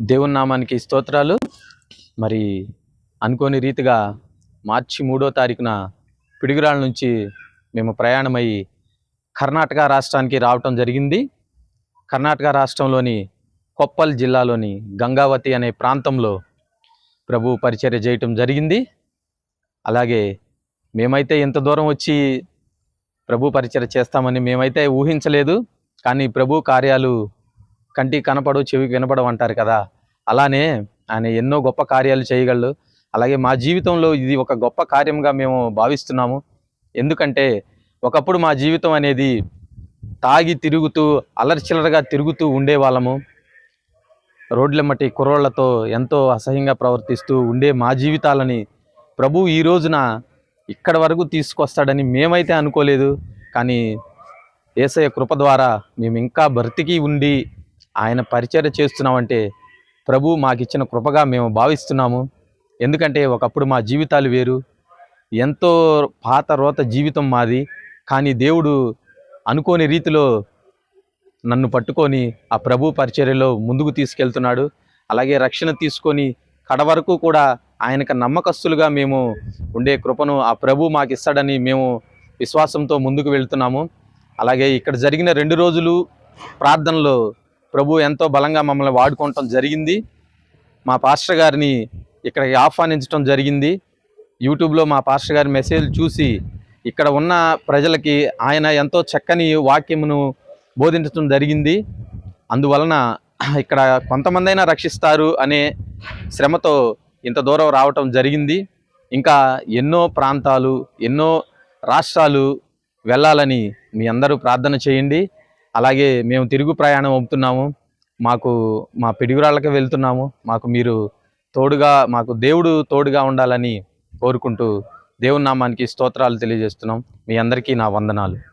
దేవుని నామానికి స్తోత్రాలు. మరి అనుకోని రీతిగా మార్చి మూడో తారీఖున పిడుగురాళ్ళ నుంచి మేము ప్రయాణమై కర్ణాటక రాష్ట్రానికి రావటం జరిగింది. కర్ణాటక రాష్ట్రంలోని కొప్పల్ జిల్లాలోని గంగావతి అనే ప్రాంతంలో ప్రభు పరిచర్య చేయటం జరిగింది. అలాగే మేమైతే ఇంత దూరం వచ్చి ప్రభు పరిచర్య చేస్తామని మేమైతే ఊహించలేదు. కానీ ప్రభు కార్యాలు కంటికి కనపడు చెవికి వినపడవు అంటారు కదా. అలానే ఆయన ఎన్నో గొప్ప కార్యాలు చేయగలరు అలాగే మా జీవితంలో ఇది ఒక గొప్ప కార్యంగా మేము భావిస్తున్నాము. ఎందుకంటే ఒకప్పుడు మా జీవితం అనేది తాగి తిరుగుతూ అలర్చిలరగా తిరుగుతూ ఉండేవాళ్ళము. రోడ్లమ్మటి కుర్రోళ్ళతో ఎంతో అసహ్యంగా ప్రవర్తిస్తూ ఉండే మా జీవితాలని ప్రభు ఈ రోజున ఇక్కడ వరకు తీసుకొస్తాడని మేమైతే అనుకోలేదు. కానీ ఏసయ కృప ద్వారా మేము ఇంకా బ్రతికి ఉండి ఆయన పరిచర్య చేస్తున్నామంటే ప్రభు మాకిచ్చిన కృపగా మేము భావిస్తున్నాము. ఎందుకంటే ఒకప్పుడు మా జీవితాలు వేరు. ఎంతో పాత రోత జీవితం మాది. కానీ దేవుడు అనుకోని రీతిలో నన్ను పట్టుకొని ఆ ప్రభు పరిచర్యలో ముందుకు తీసుకెళ్తున్నాడు. అలాగే రక్షణ తీసుకొని కడ వరకు కూడా ఆయనకు నమ్మకస్తులుగా మేము ఉండే కృపను ఆ ప్రభు మాకు ఇస్తాడని మేము విశ్వాసంతో ముందుకు వెళ్తున్నాము. అలాగే ఇక్కడ జరిగిన రెండు రోజులు ప్రార్థనలో ప్రభు ఎంతో బలంగా మమ్మల్ని వాడుకోవటం జరిగింది. మా పాస్టర్ గారిని ఇక్కడికి ఆహ్వానించడం జరిగింది. యూట్యూబ్లో మా పాస్టర్ గారి మెసేజ్ చూసి ఇక్కడ ఉన్న ప్రజలకి ఆయన ఎంతో చక్కని వాక్యమును బోధించడం జరిగింది. అందువలన ఇక్కడ కొంతమందైనా రక్షిస్తారు అనే శ్రమతో ఇంత దూరం రావటం జరిగింది. ఇంకా ఎన్నో ప్రాంతాలు ఎన్నో రాష్ట్రాలు వెళ్ళాలని మీ అందరూ ప్రార్థన చేయండి. అలాగే మేము తిరుగు ప్రయాణం అవుతున్నాము. మాకు మా పిడుగురాళ్ళకి వెళ్తున్నాము. మాకు మీరు తోడుగా మాకు దేవుడు తోడుగా ఉండాలని కోరుకుంటూ దేవుని నామానికి స్తోత్రాలు తెలియజేస్తున్నాం. మీ అందరికీ నా వందనాలు.